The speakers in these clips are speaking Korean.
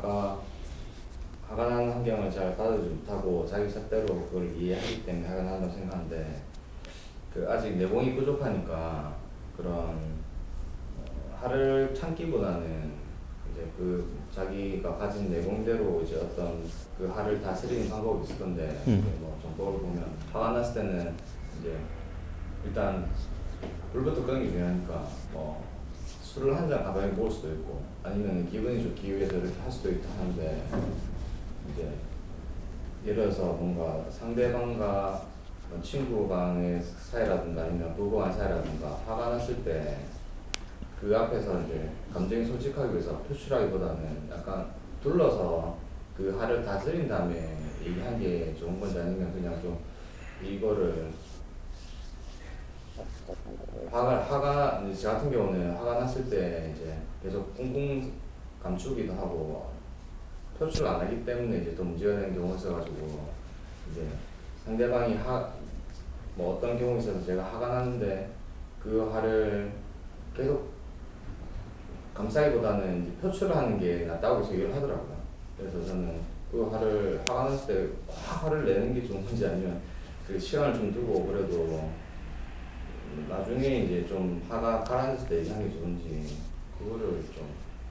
아까 하관한 환경을 잘 받아주지 못하고 자기 잣대로 그걸 이해하기 때문에 하관한다고 생각하는데 그 아직 내공이 부족하니까 그런 어, 하를 참기보다는 이제 그 자기가 가진 내공대로 이제 어떤 그 하를 다스리는 방법이 있을 건데 음. 뭐 정법을 보면 화가 났을 때는 이제 일단 불부터 끄는 게 중요하니까 뭐 술을 한 잔 가방에 먹을 수도 있고 아니면 기분이 좋기 위해서 이렇게 할 수도 있다 하는데 이제 예를 들어서 뭔가 상대방과 뭐 친구 간의 사이라든가 아니면 부부 간 사이라든가 화가 났을 때 그 앞에서 이제 감정이 솔직하기 위해서 표출하기보다는 약간 둘러서 그 화를 다스린 다음에 얘기한 게 좋은 건지 아니면 그냥 좀 이거를 화가 화가 저 같은 경우는 화가 났을 때 이제 계속 꽁꽁 감추기도 하고 표출 안 하기 때문에 이제 더 문제가 되는 경우가 있어가지고 이제 상대방이 화 뭐 어떤 경우 있어서 제가 화가 났는데 그 화를 계속 감싸기보다는 이제 표출하는 게 낫다고 계속 얘기를 하더라고요. 그래서 저는 그 화를 화가 났을 때 확 화를 내는 게 좋은 건지 아니면 그 시간을 좀 두고 그래도 나중에 이제 좀 화가 가라앉을 때게 좋은지 그거를 좀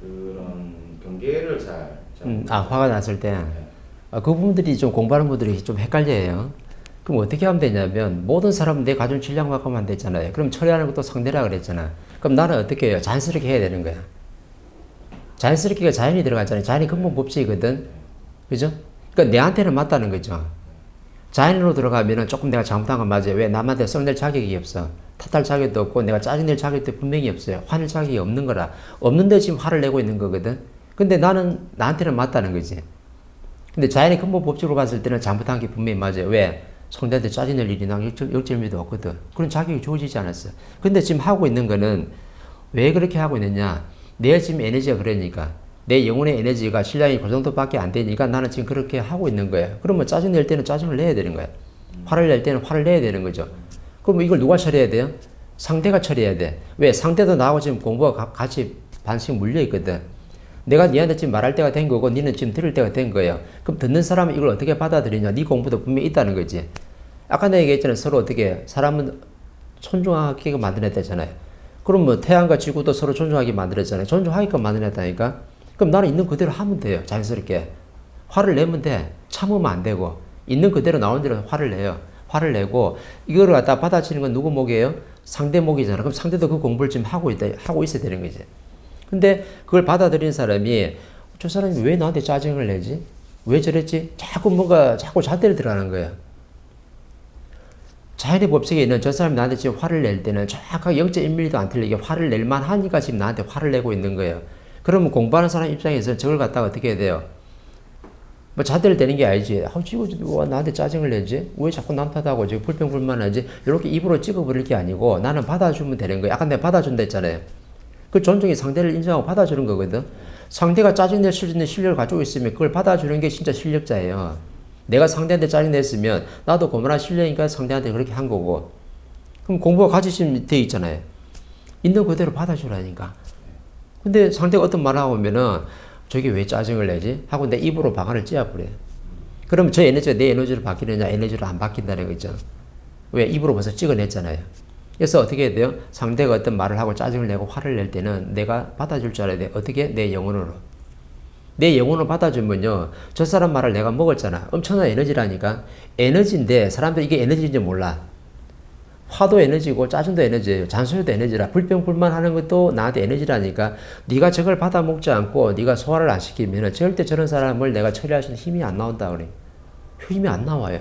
그런 경계를 잘, 잘 음, 아 화가 났을 때. 네. 아, 그 부분들이 좀 공부하는 분들이 좀 헷갈려요. 그럼 어떻게 하면 되냐면 모든 사람은 내 가진 질량만 하면 안 되잖아요. 그럼 처리하는 것도 상대라 그랬잖아. 그럼 나는 어떻게 해요? 자연스럽게 해야 되는 거야. 자연스럽게가 자연이 들어갔잖아요. 자연이 근본 법칙이거든. 그죠? 그러니까 내한테는 맞다는 거죠. 자연으로 들어가면은 조금 내가 잘못한 건 맞아요. 왜? 남한테 썩낼 자격이 없어. 탓할 자격도 없고 내가 짜증낼 자격도 분명히 없어요. 화낼 자격이 없는 거라. 없는데 지금 화를 내고 있는 거거든. 근데 나는 나한테는 맞다는 거지. 근데 자연의 근본 법칙으로 봤을 때는 잘못한 게 분명히 맞아요. 왜? 상대한테 짜증낼 일이 난 역절, 역절미도 없거든. 그런 자격이 주어지지 않았어. 근데 지금 하고 있는 거는 왜 그렇게 하고 있느냐? 내 지금 에너지가 그러니까. 내 영혼의 에너지가 실량이 그 정도밖에 안 되니까 나는 지금 그렇게 하고 있는 거예요. 그러면 짜증 낼 때는 짜증을 내야 되는 거야. 화를 낼 때는 화를 내야 되는 거죠. 그럼 이걸 누가 처리해야 돼요? 상대가 처리해야 돼. 왜? 상대도 나하고 지금 공부가 가- 같이 반씩 물려 있거든. 내가 니한테 지금 말할 때가 된 거고 니는 지금 들을 때가 된 거예요. 그럼 듣는 사람은 이걸 어떻게 받아들이냐? 네 공부도 분명히 있다는 거지. 아까 내가 얘기했잖아요. 서로 어떻게 사람은 존중하게 만들어냈다잖아요. 그럼 뭐 태양과 지구도 서로 존중하게 만들었잖아요. 존중하게끔 만들어냈다니까. 그럼 나는 있는 그대로 하면 돼요. 자연스럽게. 화를 내면 돼. 참으면 안 되고. 있는 그대로 나온 대로 화를 내요. 화를 내고 이거를 갖다 받아치는 건 누구 목이에요? 상대 목이잖아. 그럼 상대도 그 공부를 지금 하고 있다 하고 있어야 되는 거지. 근데 그걸 받아들인 사람이 저 사람이 왜 나한테 짜증을 내지? 왜 저랬지? 자꾸 뭔가 자꾸 잣대를 들어가는 거야. 자연의 법칙에 있는 저 사람이 나한테 지금 화를 낼 때는 정확하게 0.1mm도 안 틀리게 화를 낼 만하니까 지금 나한테 화를 내고 있는 거예요. 그러면 공부하는 사람 입장에서 저걸 갖다가 어떻게 해야 돼요? 뭐 잣대를 대는 게 아니지. 아, 지금 왜 나한테 짜증을 내지? 왜 자꾸 남 탓하고 지금 불평불만하지? 이렇게 입으로 찍어버릴 게 아니고 나는 받아주면 되는 거야. 아까 내가 받아준다 했잖아요. 그 존중이 상대를 인정하고 받아주는 거거든. 상대가 짜증낼 수 있는 실력을 가지고 있으면 그걸 받아주는 게 진짜 실력자예요. 내가 상대한테 짜증냈으면 나도 그만한 실력이니까 상대한테 그렇게 한 거고. 그럼 공부가 같이 지금 돼 있잖아요. 있는 그대로 받아주라니까. 근데 상대가 어떤 말을 하고 오면은 저게 왜 짜증을 내지? 하고 내 입으로 방안을 찧어버려. 그럼 저 에너지가 내 에너지로 바뀌느냐, 에너지로 안 바뀐다는 거죠. 왜? 입으로 벌써 찍어냈잖아요. 그래서 어떻게 해야 돼요? 상대가 어떤 말을 하고 짜증을 내고 화를 낼 때는 내가 받아줄 줄 알아야 돼. 어떻게? 내 영혼으로. 내 영혼을 받아주면요. 저 사람 말을 내가 먹었잖아. 엄청난 에너지라니까. 에너지인데 사람들이 이게 에너지인지 몰라. 화도 에너지고 짜증도 에너지예요. 잔소리도 에너지라. 불평불만 하는 것도 나한테 에너지라니까. 네가 저걸 받아 먹지 않고 네가 소화를 안 시키면 절대 저런 사람을 내가 처리할 수 있는 힘이 안 나온다 그래. 힘이 안 나와요.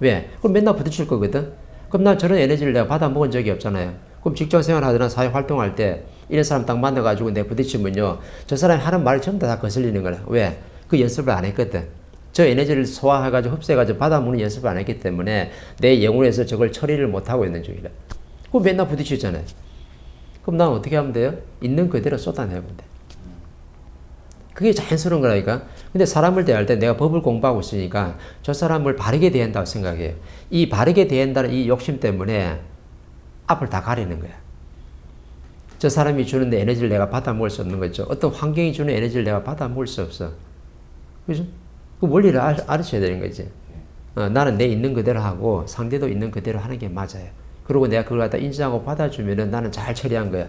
왜? 그럼 맨날 부딪힐 거거든. 그럼 난 저런 에너지를 내가 받아 먹은 적이 없잖아요. 그럼 직장 생활하거나 사회 활동할 때 이런 사람 딱 만나가지고 내가 부딪히면요. 저 사람이 하는 말이 전부 다, 다 거슬리는 거야. 왜? 그 연습을 안 했거든. 저 에너지를 소화해가지고 흡수해가지고 받아먹는 연습을 안 했기 때문에 내 영혼에서 저걸 처리를 못하고 있는 중이라. 그럼 맨날 부딪히잖아요. 그럼 난 어떻게 하면 돼요? 있는 그대로 쏟아내면 돼. 그게 자연스러운 거라니까. 근데 사람을 대할 때 내가 법을 공부하고 있으니까 저 사람을 바르게 대한다고 생각해요. 이 바르게 대한다는 이 욕심 때문에 앞을 다 가리는 거야. 저 사람이 주는 에너지를 내가 받아 먹을 수 없는 거죠. 어떤 환경이 주는 에너지를 내가 받아 먹을 수 없어. 그죠? 그 원리를 알, 아셔야 되는 거지. 어, 나는 내 있는 그대로 하고 상대도 있는 그대로 하는 게 맞아요. 그리고 내가 그걸 갖다 인정하고 받아주면은 나는 잘 처리한 거야.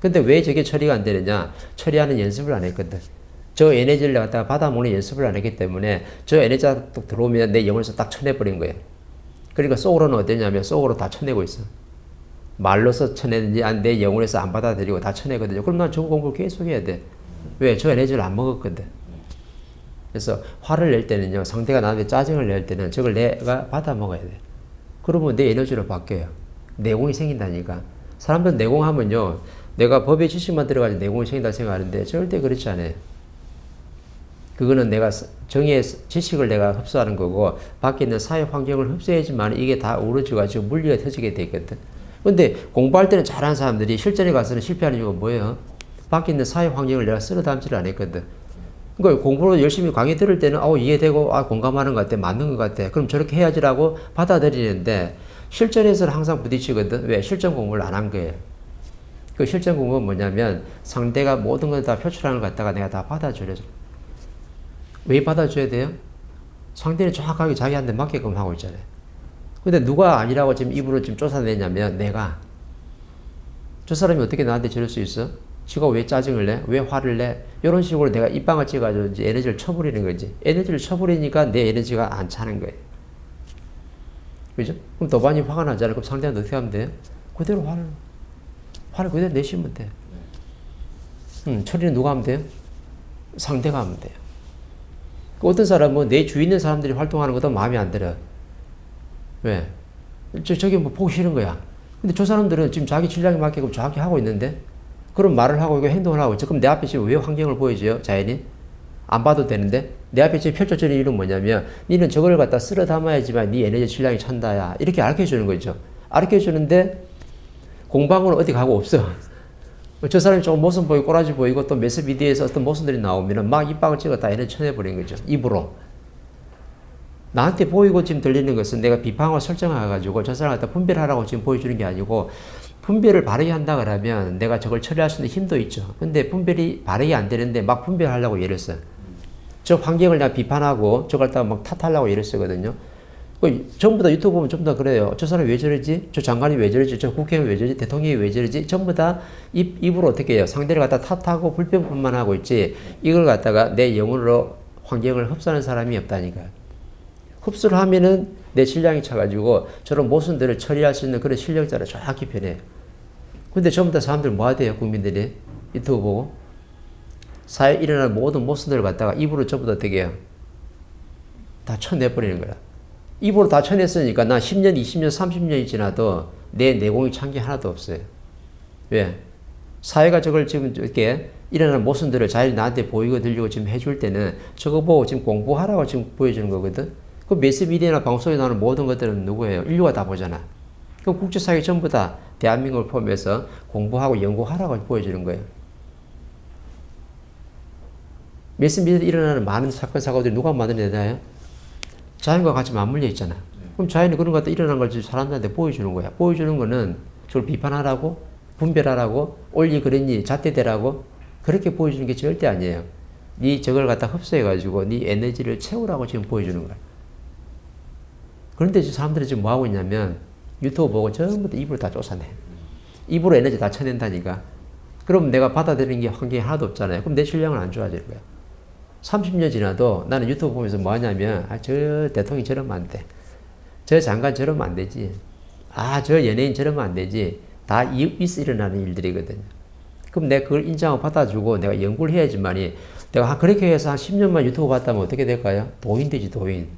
근데 왜 저게 처리가 안 되느냐? 처리하는 연습을 안 했거든. 저 에너지를 갖다가 받아먹는 연습을 안 했기 때문에 저 에너지가 딱 들어오면 내 영혼에서 딱 쳐내버린 거예요. 그러니까 속으로는 어땠냐면 속으로 다 쳐내고 있어. 말로서 쳐내든지 내 영혼에서 안 받아들이고 다 쳐내거든요. 그럼 난 저거 공부를 계속 해야 돼. 왜? 저 에너지를 안 먹었거든. 그래서 화를 낼 때는요, 상대가 나한테 짜증을 낼 때는 저걸 내가 받아 먹어야 돼. 그러면 내 에너지로 바뀌어요. 내공이 생긴다니까. 사람들은 내공하면요, 내가 법의 지식만 들어가지고 내공이 생긴다 생각하는데 절대 그렇지 않아요. 그거는 내가 정의의 지식을 내가 흡수하는 거고 밖에 있는 사회 환경을 흡수해야지만 이게 다 어우러져가지고 물리가 터지게 되거든. 근데 공부할 때는 잘하는 사람들이 실전에 가서는 실패하는 이유가 뭐예요? 밖에 있는 사회 환경을 내가 쓸어 담지를 안 했거든. 그러니까 공부를 열심히 강의 들을 때는 어 이해되고 아 공감하는 것 같아 맞는 것 같아 그럼 저렇게 해야지라고 받아들이는데 실전에서는 항상 부딪히거든 왜 실전 공부를 안 한 거예요 그 실전 공부는 뭐냐면 상대가 모든 걸 다 표출하는 걸 갖다가 내가 다 받아줘야 돼. 왜 받아줘야 돼요? 상대는 정확하게 자기한테 맞게끔 하고 있잖아요. 근데 누가 아니라고 지금 입으로 지금 쫓아내냐면 내가 저 사람이 어떻게 나한테 저럴 수 있어? 지가 왜 짜증을 내? 왜 화를 내? 이런 식으로 내가 입방을 찍어가지고 이제 에너지를 쳐버리는 거지. 에너지를 쳐버리니까 내 에너지가 안 차는 거예요. 그죠? 그럼 더 많이 화가 나잖아요. 그럼 상대한테 어떻게 하면 돼요? 그대로 화를, 화를 그대로 내시면 돼. 음, 처리는 누가 하면 돼요? 상대가 하면 돼요. 그 어떤 사람은 내 주위 있는 사람들이 활동하는 것도 마음에 안 들어. 왜? 저, 저게 뭐 보기 싫은 거야. 근데 저 사람들은 지금 자기 질량에 맞게끔 정확히 하고 있는데, 그런 말을 하고 이거 행동을 하고 있죠. 그럼 내 앞에 지금 왜 환경을 보여줘요? 자연이? 안 봐도 되는데? 내 앞에 지금 펼쳐지는 일은 뭐냐면, 니는 저걸 갖다 쓸어 담아야지만 네 에너지 질량이 찬다야. 이렇게 알려 주는 거죠. 알려 주는데, 공방은 어디 가고 없어. 저 사람이 조금 모습 보이고 꼬라지 보이고 또 매스미디어에서 어떤 모습들이 나오면은 막 입방을 찍어 다 에너지 쳐내버린 거죠. 입으로. 나한테 보이고 지금 들리는 것은 내가 비방을 설정해가지고 저 사람 갖다 분별하라고 지금 보여주는 게 아니고 분별을 바르게 한다 그러면 내가 저걸 처리할 수 있는 힘도 있죠. 근데 분별이 바르게 안 되는데 막 분별하려고 예를 써요. 저 환경을 내가 비판하고 저걸 갖다가 막 탓하려고 예를 쓰거든요. 그 전부 다 유튜브 보면 전부 다 그래요. 저 사람이 왜 저러지? 저 장관이 왜 저러지? 저 국회의원이 왜 저러지? 대통령이 왜 저러지? 전부 다 입, 입으로 어떻게 해요? 상대를 갖다 탓하고 불평만 하고 있지. 이걸 갖다가 내 영혼으로 환경을 흡수하는 사람이 없다니까요. 흡수를 하면은 내 실력이 차가지고 저런 모순들을 처리할 수 있는 그런 실력자를 정확히 변해요. 근데 전부 다 사람들 뭐 하대요? 국민들이 유튜브 보고 사회에 일어나는 모든 모순들을 갖다가 입으로 전부 다 해요? 다 쳐내버리는 거야. 입으로 다 쳐냈으니까 나 10년, 20년, 30년이 지나도 내 내공이 찬 게 하나도 없어요. 왜? 사회가 저걸 지금 이렇게 일어나는 모순들을 자연히 나한테 보이고 들리고 지금 해줄 때는 저거 보고 지금 공부하라고 지금 보여주는 거거든. 그 매스 미디어나 방송에 나오는 모든 것들은 누구예요? 인류가 다 보잖아. 그 국제사회 전부 다 대한민국을 포함해서 공부하고 연구하라고 보여주는 거예요. 매스미디어에 일어나는 많은 사건, 사고들이 누가 만들어내나요? 자연과 같이 맞물려 있잖아. 그럼 자연이 그런 것 같다 일어난 걸 사람들한테 보여주는 거야. 보여주는 거는 저걸 비판하라고, 분별하라고, 옳니 그랬니, 잣대대라고 그렇게 보여주는 게 절대 아니에요. 네 저걸 갖다 흡수해가지고 네 에너지를 채우라고 지금 보여주는 거야. 그런데 지금 사람들이 지금 뭐 하고 있냐면 유튜브 보고 전부 다 입으로 다 쫓아내. 입으로 에너지 다 쳐낸다니까. 그럼 내가 받아들이는 게 환경이 하나도 없잖아요. 그럼 내 실력은 안 좋아지는 거야. 30년 지나도 나는 유튜브 보면서 뭐 하냐면, 아, 저 대통령이 저러면 안 돼. 저 장관 저러면 안 되지. 아, 저 연예인 저러면 안 되지. 다 있어 일어나는 일들이거든요. 그럼 내가 그걸 인정하고 받아주고 내가 연구를 해야지만이 내가 그렇게 해서 한 10년만 유튜브 봤다면 어떻게 될까요? 도인 되지, 도인.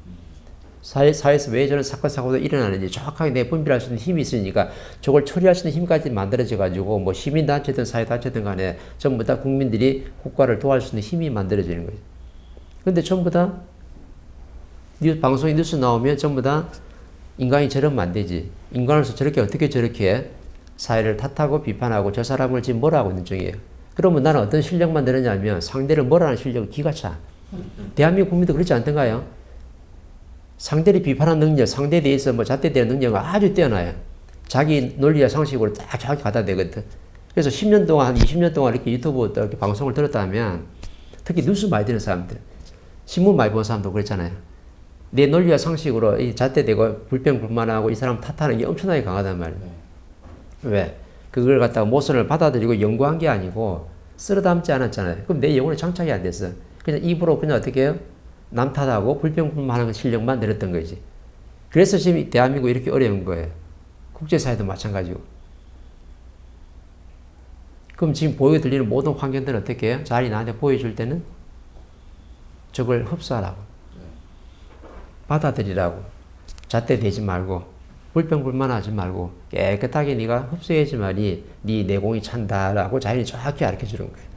사회, 사회에서 왜 저런 사건, 사고가 일어나는지 정확하게 내 분별할 수 있는 힘이 있으니까 저걸 처리할 수 있는 힘까지 만들어져 가지고 뭐 시민단체든 사회단체든 간에 전부 다 국민들이 국가를 도와줄 수 있는 힘이 만들어지는 거죠. 근데 전부 다 뉴스, 방송에 뉴스 나오면 전부 다 인간이 저러면 안 되지. 인간으로서 저렇게 어떻게 저렇게 사회를 탓하고 비판하고 저 사람을 지금 뭐라 하고 있는 중이에요. 그러면 나는 어떤 실력만 늘었냐면 상대를 뭐라는 실력은 기가 차. 대한민국 국민도 그렇지 않던가요? 상대를 비판하는 능력, 상대에 대해서 뭐 잣대대는 능력은 아주 뛰어나요. 자기 논리와 상식으로 딱 정확히 대거든. 그래서 10년 동안, 한 20년 동안 이렇게 유튜브 이렇게 방송을 들었다면 특히 뉴스 많이 듣는 사람들, 신문 많이 본 사람도 그랬잖아요. 내 논리와 상식으로 이 잣대대고 불평불만하고 이 사람 탓하는 게 엄청나게 강하단 말이에요. 네. 왜? 그걸 갖다가 모선을 받아들이고 연구한 게 아니고 쓸어 담지 않았잖아요. 그럼 내 영혼에 장착이 안 됐어. 그냥 입으로 그냥 어떻게 해요? 남 탓하고 불평불만하는 실력만 늘었던 거지. 그래서 지금 이 대한민국 이렇게 어려운 거예요. 국제사회도 마찬가지고. 그럼 지금 보여 들리는 모든 환경들은 어떻게 해요? 자리 나한테 보여줄 때는 저걸 흡수하라고. 받아들이라고. 잣대대지 말고 불평불만하지 말고 깨끗하게 네가 흡수해야지만이 네 내공이 찬다라고 자연이 정확히 가르쳐 주는 거예요.